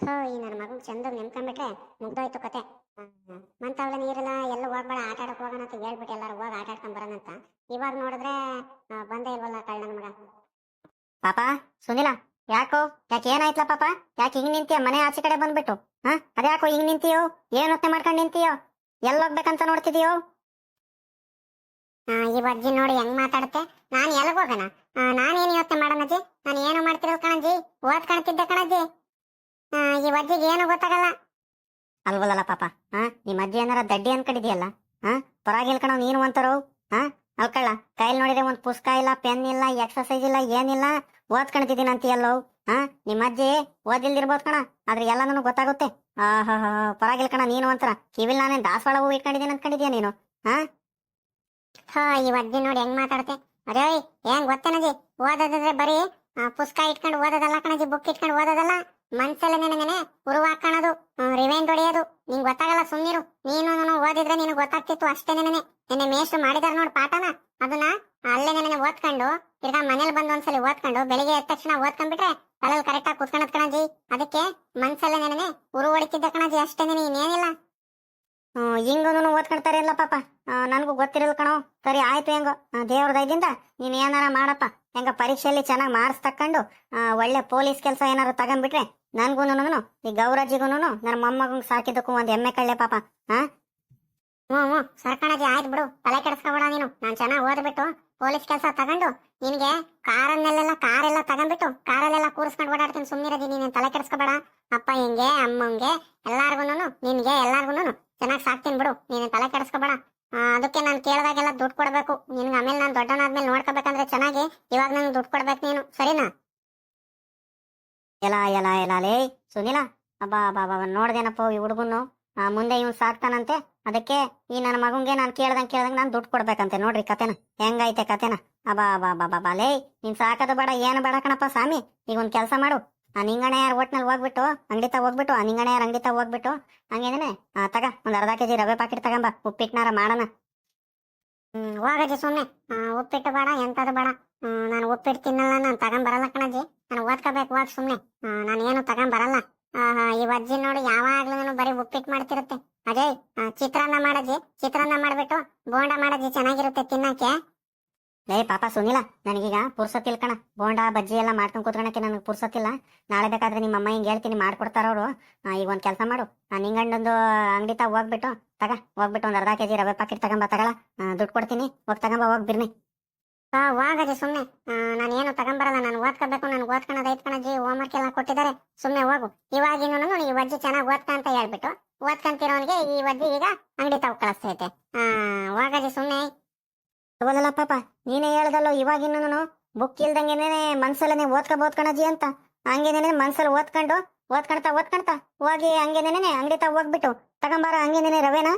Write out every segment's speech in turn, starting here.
ಥೋ ಈ ನನ್ನ ಮಗನ್ ಚಂದ ನೆನ್ಕೊಂಡ್ಬಿಟ್ರೆ ಮುಗ್ದೋಯ್ತು ಕತೆ. ಮಂತವಳ ನೀರೆಲ್ಲ ಎಲ್ಲ ಹೋಗ್ಬೇಡ, ಆಟ ಆಡಕ್ ಹೋಗೋಣ ಅಂತ ಹೇಳ್ಬಿಟ್ಟು ಎಲ್ಲಾರು ಹೋಗಿ ಆಟ ಆಡ್ಕೊಂಡ್ ಬರೋಣಂತ ಇವಾಗ ನೋಡಿದ್ರೆ ಬಂದೇ ಇಲ್ವಲ್ಲ ಕಳ್ಳನ ಮಗ. ಪಾಪ, ಸುನಿಲ, ಯಾಕೋ? ಯಾಕೆ ಏನಾಯ್ತಲ್ಲ ಪಾಪ? ಯಾಕೆ ಹಿಂಗ್ ನಿಂತೀಯ? ಮನೆ ಆಚೆ ಕಡೆ ಬಂದ್ಬಿಟ್ಟು. ಹಾ ಅದ್ಯಾಕೋ ಹಿಂಗ್ ನಿಂತೀಯೋ? ಏನ್ ಹೊತ್ತೆ ಮಾಡ್ಕೊಂಡ್ ನಿಂತೀಯೋ? ಎಲ್ಲಿ ಹೋಗ್ಬೇಕಂತ ನೋಡ್ತಿದೀಯೋ? ಈ ಅಜ್ಜಿ ನೋಡಿ ಹೆಂಗ್ ಮಾತಾಡುತ್ತೆ. ನಾನ್ ಎಲ್ಲಿಗೆ ಹೋಗೋಣ? ನಾನೇನ್ ಯೋಚನೆ ಮಾಡೋಣಜ್ಜಿ ನಾನು ಏನು ಮಾಡ್ತಿರೋದು ಕಣಜ್ಜಿ? ಓದ್ಕೊಳ್ತಿದ್ದೆ ಕಣಜ್ಜಿ. ಈ ಅಜ್ಜಿಗೆ ಏನು ಗೊತ್ತಾಗಲ್ಲ. ಅಲ್ವಲ್ಲ ಪಾಪ. ಹಾ ನಿಮ್ಮ ಅಜ್ಜಿ ಏನಾರ ದಡ್ಡಿ ಅನ್ಕೊಂಡಿದ್ಯಲ್ಲ? ಹಾ, ಪರಾಗಿ ಕಣ ನೀನು ಅಂತಾರೋ ಹಾ ಅಲ್ಕಳ್ಳ ಕೈಲಿ ನೋಡಿದ್ರೆ ಒಂದ್ ಪುಸ್ತಕ ಇಲ್ಲ, ಪೆನ್ ಇಲ್ಲ ಎಕ್ಸರ್ಸೈಸ್ ಇಲ್ಲ, ಏನಿಲ್ಲ ಓದ್ಕೊಳ್ತಿದ್ದೀನಿ ಅಂತೀಯಲ್ಲೋ ಹಾ ನಿಮ್ಮ ಅಜ್ಜಿ ಓದಿಲ್ದಿರ್ಬೋದು ಕಣ, ಆದ್ರೆ ಎಲ್ಲ ನನಗೆ ಗೊತ್ತಾಗುತ್ತೆ ಪರಾಗಿ ಕಣ ನೀನು ಅಂತಾರ? ಕಿವಿಲ್ ನಾನೇ ದಾಸವಾಳ ಹೂ ಇಟ್ಕೊಂಡಿದ್ದೀನಿ ಅನ್ಕೊಂಡಿದ್ಯಾ ನೀನು? ಹಾ? ಹಾ, ಈ ಅಜ್ಜಿ ನೋಡಿ ಹೆಂಗ್ ಮಾತಾಡುತ್ತೆ ಅದೇ ಹೆಂಗ್ ಗೊತ್ತೇನಜಿ? ಓದೋದಾದ್ರೆ ಬರೀ ಪುಸ್ತಕ ಇಟ್ಕೊಂಡು ಓದೋದಲ್ಲ ಕಣಜಿ ಬುಕ್ ಇಟ್ಕೊಂಡು ಓದೋದಲ್ಲ? ಮನ್ಸಲ್ಲಿ ನಿನಗೇನೆ ಉರುವ ರಿವೈಂಡ್ ಹೊಡೆಯೋದು. ನಿಂಗ್ ಗೊತ್ತಾಗಲ್ಲ ಸುಮ್ಮನಿರು ನೀನು ನಾನು ಓದಿದ್ರೆ ನಿನಗೆ ಗೊತ್ತಾಗ್ತಿತ್ತು ಅಷ್ಟೇ ನೆನೆ ನಿನ್ನೆ ಮೇಷ್ಟ್ರು ಮಾಡಿದಾರ ನೋಡ್ ಪಾಠನ. ಅದನ್ನ ಅಲ್ಲೇ ನೆನೆ ಓದ್ಕೊಂಡು, ತಿರ್ಗಾ ಮನೇಲಿ ಬಂದು ಒಂದ್ಸಲಿ ಓದ್ಕೊಂಡು, ಬೆಳಿಗ್ಗೆ ಎದ್ದ ತಕ್ಷಣ ಓದ್ಕೊಂಡ್ಬಿಟ್ರೆ ತಲೆಯಲ್ಲಿ ಕರೆಕ್ಟ್ ಆಗಿ ಕಣಜಿ ಅದಕ್ಕೆ ಮನ್ಸಲ್ಲೇ ನೆನೆ ಉರು ಹೊಡಿತಿದ್ದ ಕಣಜಿ ಅಷ್ಟೇ ನೆನೆ ಇನ್ನೇನಿಲ್ಲ. ಹಿಂಗೂನು ಓದ್ಕೊಳ್ತಾರೆ ಇಲ್ಲ ಪಾಪ. ನನಗೂ ಗೊತ್ತಿರಲ್ಲ ಕಣೋ. ಸರಿ, ಆಯ್ತು ಹೆಂಗೋ. ದೇವ್ರ ದಯದಿಂದ ನೀನ್ ಏನಾರ ಮಾಡಪ್ಪ. ಹೆಂಗ ಪರೀಕ್ಷೆಯಲ್ಲಿ ಚೆನ್ನಾಗಿ ಮಾರ್ಕ್ಸ್ ತಕೊಂಡು ಆ, ಒಳ್ಳೆ ಪೊಲೀಸ್ ಕೆಲಸ ಏನಾದ್ರು ತಗೊಂಡ್ಬಿಟ್ರೆ ನನ್ಗೂನು ಈ ಗೌರಜಿಗೂನು ನನ್ನ ಮೊಮ್ಮಗಂಗ್ ಸಾಕಿದ್ದಕ್ಕೂ ಒಂದ್ ಎಮ್ಮೆ ಕಳ್ಳೆ ಪಾಪ ಹಾ ಹ್ಞೂ ಹ್ಞೂ ಸರ್ಕಣಜಿ ಆಯ್ತು ಬಿಡು ತಲೆ ಕೆಡಿಸ್ಕೊಬೇಡ ನೀನು. ನಾನು ಚೆನ್ನಾಗಿ ಓದ್ಬಿಟ್ಟು ಪೊಲೀಸ್ ಕೆಲಸ ತಗೊಂಡು ನಿನಗೆ ಕಾರನ್ನೆಲ್ಲ ಕಾರೆಲ್ಲ ತಗೊಂಡ್ಬಿಟ್ಟು ಕಾರಲ್ಲೆಲ್ಲ ಕೂರಿಸ್ಕೊಂಡು ಓಡಾಡ್ತೀನಿ ಸುಮ್ಮನಿರೋದಿ ನೀನು ತಲೆ ಕೆಡಿಸ್ಕೊಬೇಡ. ಅಪ್ಪ ಹಿಂಗೆ ಅಮ್ಮಂಗೆ ಎಲ್ಲಾರ್ಗುನು ನಿನಗೆ ಎಲ್ಲಾರ್ಗುನು ಚೆನ್ನಾಗಿ ಸಾಕ್ತೀನಿ ಬಿಡು ನೀನು ತಲೆ ಕೆಡಿಸ್ಕೊಬೇಡ. ಅದಕ್ಕೆ ನಾನು ಕೇಳಿದಾಗೆಲ್ಲ ದುಡ್ಡು ಕೊಡಬೇಕು ನಿನ್ಗೆ ಆಮೇಲೆ ನಾನು ದೊಡ್ಡನಾದ್ಮೇಲೆ ನೋಡ್ಕೋಬೇಕಂದ್ರೆ ಚೆನ್ನಾಗಿ ಇವಾಗ ನಂಗೆ ದುಡ್ಡು ಕೊಡ್ಬೇಕು ನೀನು ಸರಿನಾ ಎಲ್ಲ ಎಲ್ಲ ಎಲ್ಲ ಲೇ ಸುನಿಲ ಅಬ್ಬಾ ಬಾ ಬಾ ನೋಡ್ದೇನಪ್ಪ ಈ ಹುಡುಗನು? ಮುಂದೆ ಇವ್ನು ಸಾಕ್ತಾನಂತೆ? ಅದಕ್ಕೆ ಈ ನನ್ನ ಮಗಂಗೆ ನಾನು ಕೇಳ್ದಂಗೆ ಕೇಳ್ದಂಗೆ ನಾನು ದುಡ್ಡು ಕೊಡ್ಬೇಕಂತೆ. ನೋಡ್ರಿ ಕತೆನ. ಹೆಂಗೈತೆ ಕತೆನ? ಅಬ್ಬಾ ಬಾ ಬಾ ಬಾ ಲೇ ನೀನ್ ಸಾಕೋದು ಬೇಡ ಏನು ಬೇಡ ಕಣಪ್ಪ ಸ್ವಾಮಿ. ಈಗ ಒಂದು ಕೆಲಸ ಮಾಡು. ಆ ನಿಂಗಣೆ ಯಾರು ಒಟ್ನಲ್ಲಿ ಹೋಗ್ಬಿಟ್ಟು ಅಂಗಡಿ ತ ಹೋಗ್ಬಿಟ್ಟು ಆ ನಿಂಗಣೆ ಯಾರು ಅಂಗಡಿ ತ ಹೋಗ್ಬಿಟ್ಟು ಹಂಗೇನೆ ತಗ ಒಂದ್ ಅರ್ಧ ಕೆಜಿ ರವೆ ಪಾಕಿಟ್ ತಗೊಂಬ ಉಪ್ಪಿಟ್ಟನಾರ ಮಾಡೋಣ. ಹ್ಮ್ ಹೋಗಜ್ಜಿ ಸುಮ್ನೆ. ಆ, ಉಪ್ಪಿಟ್ಟು ಬೇಡ ಎಂತದು ಬೇಡ. ನಾನು ಉಪ್ಪಿಟ್ಟು ತಿನ್ನಲ್ಲ ನಾನು ತಗೊಂಬರಲ್ಲ ಕಣಜ್ಜಿ. ನಾನು ಓದ್ಕೋಬೇಕು ಓದ್ ಸುಮ್ಮನೆ ನಾನು ಏನು ತಗೊಂಬರಲ್ಲ. ಆಹಾ, ಈ ಅಜ್ಜಿ ನೋಡಿ ಯಾವಾಗ್ಲೂ ಬರೀ ಉಪ್ಪಿಟ್ಟು ಮಾಡ್ತಿರುತ್ತೆ. ಅಜಯ್ ಚಿತ್ರಾನ್ನ ಮಾಡಜ್ಜಿ ಚಿತ್ರಾನ್ನ ಮಾಡ್ಬಿಟ್ಟು ಬೋಂಡ ಮಾಡಜ್ಜಿ ಚೆನ್ನಾಗಿರುತ್ತೆ ತಿನ್ನಕ್ಕೆ. ಲೇ ಪಾಪ ಸುನಿಲ ನನಗೀಗ ಪುರ್ಸತ್ತಿಲ್ ಕಣ. ಬೋಂಡ ಬಜ್ಜಿ ಎಲ್ಲ ಮಾಡ್ಕೊಂಡು ಕೂತ್ಕೊಳಕ್ಕೆ ನನಗೆ ಪುರ್ಸತ್ತಿಲ್ಲ. ನಾಳೆ ಬೇಕಾದ್ರೆ ನಿಮ್ಮ ಅಮ್ಮ ಹಿಂಗೆ ಹೇಳ್ತೀನಿ ಮಾಡ್ಕೊಡ್ತಾರ ಅವರು. ಈಗ ಒಂದು ಕೆಲಸ ಮಾಡು. ಆ ಹಿಂಗಂಡೊಂದು ಅಂಗಡಿ ತಾ ಹೋಗ್ಬಿಟ್ಟು ತಗ. ಹೋಗ್ಬಿಟ್ಟು ಒಂದು ಅರ್ಧ ಕೆಜಿ ರವೆ ಪಾಕಿಟ್ ತಗೊಂಬ ತಗೊಳ ದುಡ್ಡು ಕೊಡ್ತೀನಿ. ಹೋಗಿ ತಗೊಂಬ ಹೋಗಿ ಬಿರ್ನಿ. ಹೋಗಜಿ ಸುಮ್ಮನೆ ನಾನು ಏನು ತಗೊಂಬರಲ್ಲ, ನಾನು ಓದ್ಕೋಬೇಕು ನನ್ಗೆ ಓದ್ಕೊಳೋದು ಐತ್ ಕಣಜಿ ಹೋಮ್ವರ್ಕ್ ಎಲ್ಲ ಕೊಟ್ಟಿದ್ದಾರೆ. ಸುಮ್ಮನೆ ಹೋಗು. ಇವಾಗಿನೂ ಈ ವಜ್ಜಿ ಚೆನ್ನಾಗಿ ಓದ್ಕ ಅಂತ ಹೇಳ್ಬಿಟ್ಟು, ಓದ್ಕಂತಿರೋನ್ಗೆ ಈ ವಜ್ಜಿ ಈಗ ಅಂಗಡಿ ತಾವು ಕಳಿಸ್ತೈತೆ. ಆ ಹೋಗಜಿ ಸುಮ್ಮನೆ ತಗೋದಲ್ಲ ಪಾಪ, ನೀನೇ ಹೇಳ್ದಲ್ಲೋ ಇವಾಗಿನೂ ಬುಕ್ ಇಲ್ದಂಗೆನೇ ಮನ್ಸಲ್ಲೇ ಓದ್ಕೋಬಹುದು ಕಣಜಿ ಅಂತ. ಹಂಗೇನೇನೆ ಮನ್ಸಲ್ಲಿ ಓದ್ಕೊಂಡು ಓದ್ಕೊಳ್ತಾ ಓದ್ಕೊಳ್ತಾ ಹೋಗಿ ಹಂಗೇನೇನೆ ಅಂಗಡಿ ತಾವು ಹೋಗ್ಬಿಟ್ಟು, ತಗೊಂಬಾರ, ಹಂಗೇನೇನೆ ರವೇನಾ?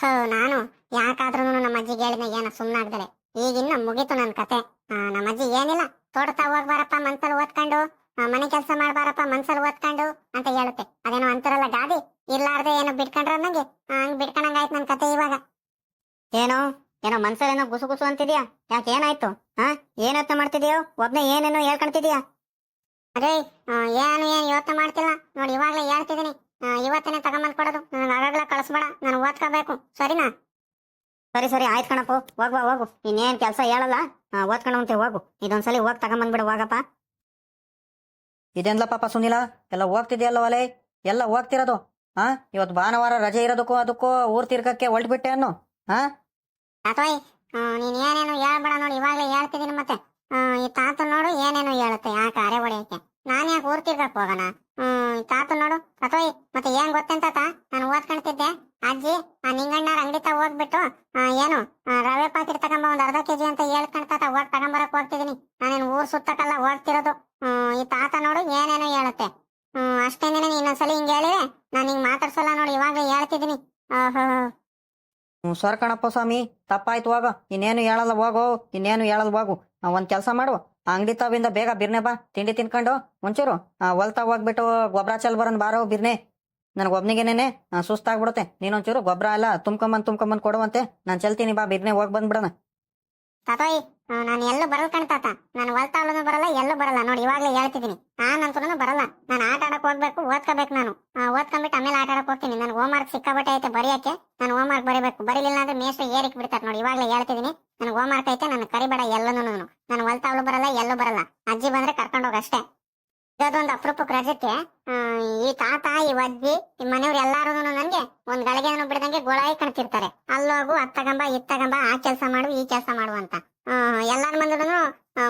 ಹೋ ನಾನು ಯಾಕಾದ್ರೂ ನಮ್ಮ ಅಜ್ಜಿಗೆ ಹೇಳಿದ ಏನ ಸುಮ್ಮನಾಗ್ದಲೆ ಈಗಿನ್ನ ಮುಗೀತು ನನ್ನ ಕತೆ. ಆ, ನಮ್ಮ ಅಜ್ಜಿ ಏನಿಲ್ಲ ತೋಟತಾ ಹೋಗ್ಬಾರಪ್ಪ ಮನ್ಸಲ್ಲಿ ಓದ್ಕೊಂಡು ಮನೆ ಕೆಲಸ ಮಾಡ್ಬಾರಪ್ಪ ಮನ್ಸಲ್ಲಿ ಓದ್ಕೊಂಡು ಅಂತ ಹೇಳುತ್ತೆ. ಅದೇನೋ ಅಂತಾರಲ್ಲ ಗಾದಿ ಇರ್ಲಾರ್ದೆ ಏನೋ ಬಿಟ್ಕೊಂಡ್ರ ನಂಗೆ ಹಂಗ್ ಬಿಟ್ಕೊಂಡಂಗಾಯ್ತು ನನ್ನ ಕತೆ ಇವಾಗ. ಏನೋ ಏನೋ ಮನ್ಸಲ್ಲೇನೋ ಗುಸು ಗುಸು ಅಂತಿದ್ಯಾ? ಯಾಕೆ ಏನಾಯ್ತು? ಹಾ ಏನತ್ತ ಮಾಡ್ತಿದ್ಯೋ? ಒಬ್ನೇ ಏನೇನೋ ಹೇಳ್ಕೊಂತಿದ್ಯಾ ಅದೇ ಏನು ಏನು ಏನ್ ಯೋಚನೆ ಮಾಡ್ತಿಲ್ಲ. ನೋಡಿ ಇವಾಗ್ಲೇ ಹೇಳ್ತಿದ್ದೀನಿ. ಇವತ್ತೇನೆ ತಗೊಂಬಂದ್ ಕೊಡೋದು. ನನಗೆ ಆಗಾಗ್ಲೇ ಕಳಿಸ್ಬೇಡ. ನಾನು ಓದ್ಕೋಬೇಕು. ಸರಿನಾ? ಸರಿ ಸರಿ ಆಯ್ತು ಕಣಪ್ಪ. ಹೋಗುವ ಹೋಗು. ಇನ್ನೇನ್ ಕೆಲಸ ಹೇಳಲ್ಲ. ಆ, ಓದ್ಕೊಂಡಂತೆ ಹೋಗು. ಇದೊಂದ್ಸಲಿ ಹೋಗಿ ತಗೊಂಬಂದ್ಬಿಡು ಹೋಗಪ್ಪ. ಇದೆಂದ್ಲ ಪಾಪ ಸುನಿಲ? ಎಲ್ಲ ಹೋಗ್ತಿದ್ಯಲ್ಲ ಒಲೆ ಎಲ್ಲ ಹೋಗ್ತಿರೋದು? ಹಾ ಇವತ್ತು ಭಾನುವಾರ ರಜೆ ಇರೋದಕ್ಕೂ ಅದಕ್ಕೂ ಊರ್ ತಿರ್ಗಕ್ಕೆ ಹೊಲ್ಟ್ಬಿಟ್ಟೆ ಅನ್ನು? ಹಾ? ನೀನ್ ಏನೇನು ಹೇಳ್ಬೇಡ ನೋಡಿ ಇವಾಗ್ಲೇ ಹೇಳ್ತಿದ್ದೀನಿ ಮತ್ತೆ. ಈ ತಾತ ನೋಡು ಏನೇನು ಹೇಳುತ್ತೆ ಆ ಕಾರ್ಯ ಹೊಡೆಯಕ್ಕೆ ನಾನ್ ಯಾಕೆ ಊರ್ ತಿರ್ಗಕ್ ಹೋಗೋಣ? ಹ್ಮ್ ತಾತ ನೋಡು. ಅಥವಾ ಮತ್ತೆ ಏನ್ ಗೊತ್ತೇನ್ ತಾತ? ನಾನು ಓದ್ಕೊಂತಿದ್ದೆ ಅಜ್ಜಿ, ಆ ನಿಂಗಣ್ಣಾರ ಅಂಗಡಿ ತ ಹೋಗ್ಬಿಟ್ಟು ಏನು ರವೆ ಪಾಕಿಟ್ ತಗೊಂಬ ಒಂದ್ ಅರ್ಧ ಕೆಜಿ ಅಂತ ಹೇಳ್ಕೊಂಡ್ ತಾತ ಹೋಗ್ ತಗೊಂಬರಕ್ ಹೋಗ್ತಿದೀನಿ. ನಾನೇನ್ ಊರ್ ಸುತ್ತಕ್ಕೆಲ್ಲ ಹ್ಮ್, ಈ ತಾತ ನೋಡು ಏನೇನೋ ಹೇಳುತ್ತೆ. ಹ್ಮ್ ಅಷ್ಟೇನೆ ಇನ್ನೊಂದ್ಸಲಿ ಹಿಂಗ್ ಹೇಳಿದ್ರೆ ನಾನು ಹಿಂಗ್ ಮಾತಾಡ್ಸಲ್ಲ ನೋಡಿ ಇವಾಗ ಹೇಳ್ತಿದೀನಿ. ಸರ್ ಕಣಪ್ಪ ಸ್ವಾಮಿ, ತಪ್ಪಾಯ್ತು ಹೋಗೋ, ಇನ್ನೇನು ಹೇಳಲ್ಲ ಹೋಗೋ, ಇನ್ನೇನು ಹೇಳಲ್ ಹೋಗು. ಒಂದ್ ಕೆಲಸ ಮಾಡು, ಅಂಗಡಿ ತಾವಿಂದ ಬೇಗ ಬಿರ್ನೆ ಬಾ, ತಿಂಡಿ ತಿನ್ಕೊಂಡು, ಒಂಚೂರು ಹೊಲ್ತಾ ಹೋಗ್ಬಿಟ್ಟು ಗೊಬ್ಬರ ಚೆಲ್ ಬರೋನ್ ಬಾರೋ, ಬಿರ್ನೆ. ನನಗೆ ಒಬ್ನಿಗೇನೇನೆ ಸುಸ್ತಾಗ್ಬಿಡುತ್ತೆ. ನೀನೊಂಚೂರು ಗೊಬ್ಬರ ಅಲ್ಲ ತುಂಬ್ಕೊಂಬಂದ್ ತುಂಬ್ಕೊಂಬಂದ್ ಕೊಡುವಂತೆ. ನಾನು ಚೆಲ್ತೀನಿ ಬಾ, ಬಿರ್ನೆ ಹೋಗಿ ಬಂದ್ಬಿಡೋಣ. ತಾತಾಯಿ ನಾನು ಎಲ್ಲೂ ಬರಲ್ಲ ಕಣ್ತಾತ ನಾನು ಹೊಲ್ತಾವಲೂ ಬರಲ್ಲ, ಎಲ್ಲೂ ಬರಲ್ಲ. ನೋಡಿ, ಇವಾಗಲೇ ಹೇಳ್ತಿದ್ದೀನಿ. ನಾನಂತೂ ಬರಲ್ಲ. ನಾನು ಆಟ ಆಡಕ್ ಹೋಗ್ಬೇಕು, ಓದ್ಕೋಬೇಕು ನಾನು. ಓದ್ಕೊಂಡ್ಬಿಟ್ಟು ಆಮೇಲೆ ಆಟ ಆಡಕ್ ಹೋಗ್ತೀನಿ. ನನ್ಗೆ ಹೋಮ್ ವರ್ಕ್ ಸಿಕ್ಕಾಬಟ್ಟೆ ಐತೆ ಬರೆಯಕ್ಕೆ. ನಾನು ಹೋಮ್ ವರ್ಕ್ ಬರೀಬೇಕು. ಬರೀಲಿಲ್ಲ ಅಂದ್ರೆ ಮೇಸ್ಟ್ರು ಏರಿಕ್ ಬಿಡ್ತಾರೆ ನೋಡಿ, ಇವಾಗಲೇ ಹೇಳ್ತಿದ್ದೀನಿ. ನನಗೆ ಹೋಮ್ ವರ್ಕ್ ಐತೆ ನಾನು ಕರಿಬೇಡ ಎಲ್ಲನೂ ನಾನು ಹೊಲ್ತಾವಲು ಬರಲ್ಲ, ಎಲ್ಲೂ ಬರಲ್ಲ. ಅಜ್ಜಿ ಬಂದ್ರೆ ಕರ್ಕೊಂಡು ಹೋಗ ಅಷ್ಟೇ. ಇದೊಂದು ಅಪರೂಪಕ್ಕೆ ರಜಕ್ಕೆ ಈ ತಾತ, ಈ ಅಜ್ಜಿ ಈ ಮನೆಯವ್ರು ಎಲ್ಲಾರು ನನ್ಗೆ ಒಂದ್ ಗಳಿಗೆ ಬಿಡದಂಗೆ ಗೋಳಾಯಿ ಕಾಣ್ತಿರ್ತಾರೆ. ಅಲ್ಲೋಗು ಅತ್ತಗಂಬ ಇತ್ತಗಂಬ ಆ ಕೆಲಸ ಮಾಡು, ಈ ಕೆಲಸ ಮಾಡು ಅಂತ. ಎಲ್ಲಾರ ಮಂದಿನು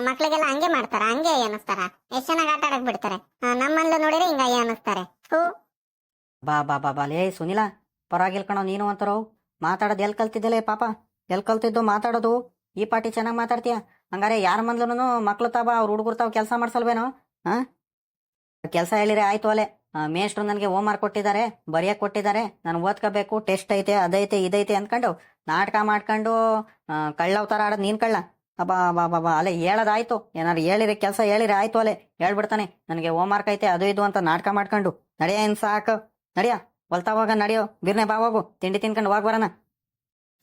ಮಕ್ಳಿಗೆಲ್ಲ ಹಂಗೆ ಮಾಡ್ತಾರ, ಹಂಗೆ ಅನಿಸ್ತಾರ ಎಷ್ಟ್ ಚೆನ್ನಾಗಿ ಆಟ ಆಡಕ್ ಬಿಡ್ತಾರೆ. ನಮ್ಮಲ್ಲೂ ನೋಡಿದ್ರೆ ಹಿಂಗ ಅನಿಸ್ತಾರೆ ಹೂ. ಬಾ ಬಾ ಬಾ ಬಾ, ಲೇ, ಸುನಿಲ ಪರವಾಗಿಲ್ ಕಣೋ, ನೀನು ಅಂತಾರೋ. ಮಾತಾಡೋದು ಎಲ್ ಕಲ್ತಿದ್ದಲೇ ಪಾಪ. ಎಲ್ ಕಲ್ತಿದ್ದು ಮಾತಾಡೋದು? ಈ ಪಾಟಿ ಚೆನ್ನಾಗಿ ಮಾತಾಡ್ತೀಯ? ಹಂಗಾರೆ ಯಾರ ಮಂದ್ಲೂ ಮಕ್ಳು ತಾವ ಅವ್ರ ಹುಡುಗರು ತಾವು ಕೆಲಸ ಮಾಡ್ಸಲ್ವೇನೋ? ಹಾ ಕೆಲಸ ಹೇಳಿದ್ರೆ ಆಯ್ತು ಅಲೆ ಮೇಷ್ಟ್ರು ನನಗೆ ಹೋಮ್ ವರ್ಕ್ ಕೊಟ್ಟಿದ್ದಾರೆ, ಬರೆಯಕ್ ಕೊಟ್ಟಿದ್ದಾರೆ, ನಾನು ಓದ್ಕೋಬೇಕು, ಟೆಸ್ಟ್ ಐತೆ, ಅದೈತೆ, ಇದೈತೆ ಅಂದ್ಕೊಂಡು ನಾಟಕ ಮಾಡ್ಕೊಂಡು ಕಳ್ಳವ್ ಥರ ಆಡೋದು ನೀನ್ ಕಳ್ಳ. ಅಬ್ಬಾ ಬಾ ಅಲೆ, ಹೇಳೋದಾಯ್ತು. ಏನಾರು ಹೇಳಿರಿ, ಕೆಲಸ ಹೇಳಿರಿ, ಆಯ್ತು ಅಲೆ ಹೇಳ್ಬಿಡ್ತಾನೆ, ನನಗೆ ಹೋಮ್ ವರ್ಕ್ ಐತೆ, ಅದು ಇದು ಅಂತ ನಾಟಕ ಮಾಡ್ಕೊಂಡು. ನಡಿಯ ಏನ್ ಸಾಕು? ನಡಿಯ ಹೋಗ, ನಡೆಯೋ. ಬಿರ್ನೆ ಬಾ ಹೋಗು, ತಿಂಡಿ ತಿನ್ಕೊಂಡು ಹೋಗ್ ಬರೋಣ.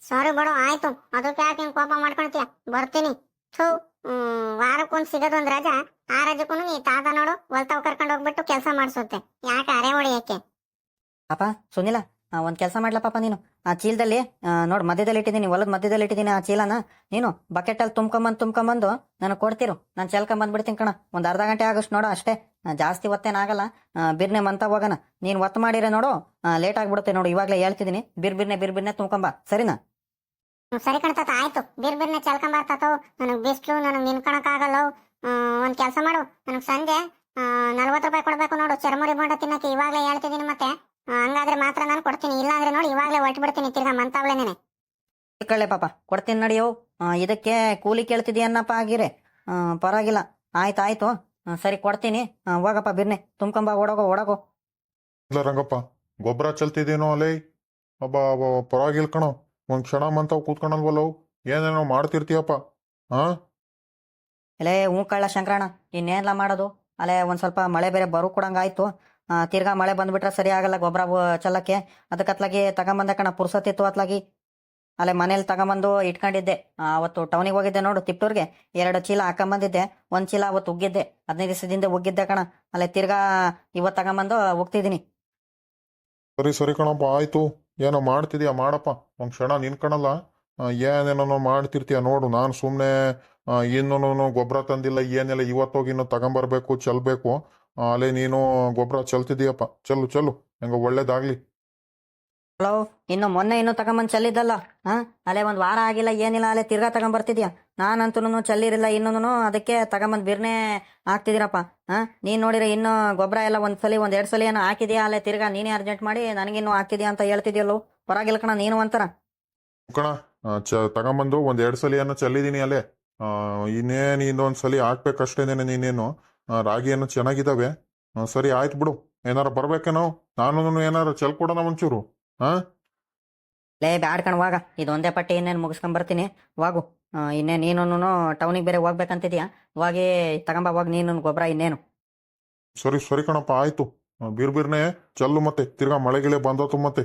ಸಾರಿ ಬಡೋ, ಆಯ್ತು. ಅದಕ್ಕೆ ಕೋಪ ಮಾಡ್ಕೊಳ್ತೀಯ? ಬರ್ತೀನಿ. ಹ್ಮ್ ವಾರಕ್ಕೊಂದ್ ಸಿಗೋದೊಂದ್ ರಾಜ, ಆ ರಜಕ್ಕೂ ನೀ ತಾತ ನೋಡು ಹೊಲ್ತಾವ್ ಕರ್ಕೊಂಡು ಹೋಗ್ಬಿಟ್ಟು ಕೆಲಸ ಮಾಡಿಸುತ್ತೆ ಯಾಕೆ ಅರೆ ಹೊಡಿಯಕ್ಕೆ ಪಾಪ, ಸುನಿಲ ಒಂದ್ ಕೆಲಸ ಮಾಡ್ಲಾ ಪಾಪ ನೀನು. ಆ ಚೀಲದಲ್ಲಿ ನೋಡ್ ಮಧ್ಯದಲ್ಲಿ ಇಟ್ಟಿದ್ದೀನಿ, ಹೊಲದ ಮಧ್ಯದಲ್ಲಿ ಇಟ್ಟಿದ್ದೀನಿ ಆ ಚೀಲನ. ನೀನು ಬಕೆಟ್ ಅಲ್ಲಿ ತುಂಬ್ಕೊಂಬಂದ್ ತುಂಬ್ಕೊಂಬಂದು ನನಗೆ ಕೊಡ್ತಿರು. ನಾನು ಚೆಲ್ಕೊಂಬಂದ್ಬಿಡ್ತೀನಿ ಕಣ. ಒಂದ್ ಅರ್ಧ ಗಂಟೆ ಆಗಷ್ಟು ನೋಡು ಅಷ್ಟೇ. ಜಾಸ್ತಿ ಒತ್ತೇನಾಗಲ್ಲ ಆಗಲ್ಲ. ಬಿರ್ನೆ ಮಂತ ಹೋಗೋಣ. ನೀನ್ ಒತ್ತ ಮಾಡಿರೆ ನೋಡು ಲೇಟ್ ಆಗ್ಬಿಡುತ್ತೆ ನೋಡು. ಇವಾಗ್ಲೇ ಹೇಳ್ತಿದ್ದೀನಿ, ಬಿರ್ ಬಿರ್ನೆ ಬಿರ್ ಬಿರ್ನೆ ತುಂಬ್ಕೊಂಬ. ಸರಿನಾ? ಸರಿ ಕಣ್ತಾತ ಆಯ್ತು. ಬಿರ್ ಬಿರ್ನೆ ಚಲ್ಕೊಂಬರ್ತಾತೋ ನನಗ್ ಬಿಸ್ಲು ನನಗ್ ನಿನ್ಕೊಳಕ್ ಆಗಲ್ಲ ಒಂದ್ ಕೆಲಸ ಮಾಡು. ನನಗೆ ಸಂಜೆ ನಲ್ವತ್ತು ರೂಪಾಯಿ ಕೊಡ್ಬೇಕು ನೋಡು. ಚರ್ಮುರಿ ಬೋಂಡ ತಿನ್ನಕ್ಕೆ ಇವಾಗ್ಲೇ ಹೇಳ್ತಿದ್ದೀನಿ ಮತ್ತೆ. ಹಂಗಾದ್ರೆ ಮಾತ್ರ ನಾನು ಕೊಡ್ತೀನಿ. ಇಲ್ಲಾಂದ್ರೆ ನೋಡಿ ಇವಾಗ್ಲೇ ಹೊಟ್ಟು ಬಿಡ್ತೀನಿ ತಿರ್ಗಾ ಮಂತಾವ್ಲೇನೆ ಕಳ್ಳೆ ಪಾಪ ಕೊಡ್ತೀನಿ ನಡಿಯೋ ಇದಕ್ಕೆ ಕೂಲಿ ಕೇಳ್ತಿದ್ಯನ್ನಪ್ಪ ಆಗಿರೆ ಆ, ಪರವಾಗಿಲ್ಲ. ಆಯ್ತು ಆಯ್ತು. ಸರಿ ಕೊಡ್ತೀನಿ. ಹೋಗಪ್ಪ ಬಿರ್ನೆ. ತುಂಬ್ಕೊಂಬ ಓಡೋಗೋ ಓಡೋಗೋ. ಇಲ್ಲ ರಂಗಪ್ಪ ಗೊಬ್ಬರ ಚಲ್ತಿದ್ದೀನೋ ಅಲ್ಲೇ ಅಬ್ಬ ಅಬ್ಬ ಪರವಾಗಿಲ್ಲ ಕಣೋ. ಒಂದ್ ಕ್ಷಣ ಮಂತಾವ್ ಕೂತ್ಕೊಂಡಲ್ವಲ್ಲವು ಏನೇನೋ ಮಾಡ್ತಿರ್ತೀಯಪ್ಪ ಹಾ ಇಲ್ಲೇ ಹೂ ಕಳ್ಳ ಶಂಕರಣ್ಣ ಇನ್ನೇನೆಲ್ಲ ಮಾಡೋದು? ಅಲ್ಲೇ ಒಂದು ಸ್ವಲ್ಪ ಮಳೆ ಬೇರೆ ಬರು ಕೊಡಂಗಾಯ್ತು. ತಿರ್ಗಾ ಮಳೆ ಬಂದ್ಬಿಟ್ರೆ ಸರಿ ಆಗಲ್ಲ ಗೊಬ್ಬರ ಚಲ್ಲಕ್ಕೆ. ಅದಕ್ಕೆ ಅತ್ಲಾಗಿ ತಗೊಂಬಂದೆ ಕಣ ಪುರ್ಸತ್ತಿತ್ತು ಅತ್ಲಾಗಿ. ಅಲ್ಲೇ ಮನೇಲಿ ತಗೊಂಬಂದು ಇಟ್ಕೊಂಡಿದ್ದೆ. ಅವತ್ತು ಟೌನಿಗೆ ಹೋಗಿದ್ದೆ ನೋಡು ತಿಪ್ಟೂರ್ಗೆ. ಎರಡು ಚೀಲ ಹಾಕೊಂಬಂದಿದ್ದೆ. ಒಂದು ಚೀಲ ಅವತ್ತು ಉಗ್ಗಿದ್ದೆ. ಹದಿನೈದು ದಿವಸದಿಂದ ಉಗ್ಗಿದ್ದೆ ಕಣ. ಅಲ್ಲೇ ತಿರ್ಗಾ ಇವತ್ತು ತಗೊಂಬಂದು ಹೋಗ್ತಿದ್ದೀನಿ ಸರಿ ಸರಿ ಕಣಪ್ಪ ಆಯ್ತು. ಏನೋ ಮಾಡ್ತಿದ್ಯಾ? ಮಾಡಪ್ಪ. ಒಂದು ಕ್ಷಣ ನಿನ್ಕಣಲ್ಲ ಆ, ಏನೇನೋ ಮಾಡ್ತಿರ್ತೀಯ ನೋಡು. ನಾನು ಸುಮ್ಮನೆ ಇನ್ನೂ ಗೊಬ್ಬರ ತಂದಿಲ್ಲ ಏನಿಲ್ಲ ಇವತ್ತೋಗಿ ಇನ್ನೂ ತಗೊಂಬರ್ಬೇಕು ಚೆಲ್ಬೇಕು. ಅಲ್ಲೇ ನೀನು ಗೊಬ್ಬರ ಚೆಲ್ತಿದೀಯಪ್ಪ ಚೆಲ್ಲು ಚೆಲ್ಲು. ಹೆಂಗ ಒಳ್ಳೇದಾಗ್ಲಿ. ಹಲೋ, ಇನ್ನು ಮೊನ್ನೆ ಇನ್ನು ತಗೊಂಬಂದು ಚೆಲ್ಲಿದ್ದಲ್ಲ, ಹಾ? ಅಲ್ಲೇ ಒಂದು ವಾರ ಆಗಿಲ್ಲ, ಏನಿಲ್ಲ ಅಲ್ಲೇ ತಿರ್ಗಾ ತಗೊಂಬರ್ತಿದ್ಯಾ? ನಾನಂತೂ ಚೆಲ್ಲಿರಿಲ್ಲ ಇನ್ನೂ ಅದಕ್ಕೆ ತಗೊಂಬಂದು ಬಿರ್ನೆ ಹಾಕ್ತಿದ್ದೀರಪ್ಪ, ಹಾ? ನೀನು ನೋಡಿರ ಇನ್ನು ಗೊಬ್ಬರ ಎಲ್ಲ ಒಂದು ಸಲ ಒಂದ್ ಎರಡ್ ಸಲ ಏನೋ ಹಾಕಿದ್ಯಾ? ಅಲ್ಲೇ ತಿರ್ಗಾ ನೀನೇ ಅರ್ಜೆಂಟ್ ಮಾಡಿ ನನಗಿನ್ನೂ ಹಾಕ್ತಿದ್ಯಾ ಅಂತ ಹೇಳ್ತಿದ್ಯಲ್ಲೋ? ಪರವಾಗಿಲ್ಲ ಕಣ, ನೀನು ಒಂಥರ. ಕಣ ಚ, ತಗೊಂಬಂದು ಒಂದು ಎರಡು ಏನೋ ಚೆಲ್ಲಿದೀನಿ ಅಲ್ಲೇ ಇನ್ನೇನು ಇನ್ನೊಂದ್ ಸಲ ಹಾಕ್ಬೇಕಷ್ಟೇನೇನೆ ನೀನೇನು ರಾಗಿಯನ್ನು ಚೆನ್ನಾಗಿದಾವೆ ಸರಿ ಆಯ್ತು ಬಿಡು, ಏನಾರ ಬರ್ಬೇಕೇನೋ? ನಾನು ಏನಾರ ಚೆಲ್ಕೊಡೋಣ ಒಂಚೂರು. ಹಾ ಲೇ ಬ್ಯಾಡ್ ಕಣ್ ವಾಗ. ಇದೊಂದೇ ಪಟ್ಟಿ ಇನ್ನೇನು ಮುಗಿಸ್ಕೊಂಡ್ ಬರ್ತೀನಿ. ವಾಗು. ಇನ್ನೇನು ಇನ್ನೇನ್ ನೀನು ಟೌನಿಗೆ ಬೇರೆ ಹೋಗ್ಬೇಕಂತಿದ್ಯಾ? ಹೋಗಿ ತಗೊಂಬ ಹೋಗ್ ನೀನು ಗೊಬ್ಬರ ಇನ್ನೇನು. ಸರಿ ಸರಿ ಕಣಪ್ಪ ಆಯ್ತು. ಬೀರ್ ಬಿರ್ ಬಿರ್ನೆ ಚಲ್ಲು ಮತ್ತೆ. ತಿರ್ಗಾ ಮಳೆಗಿಳೆ ಬಂದೋತು ಮತ್ತೆ.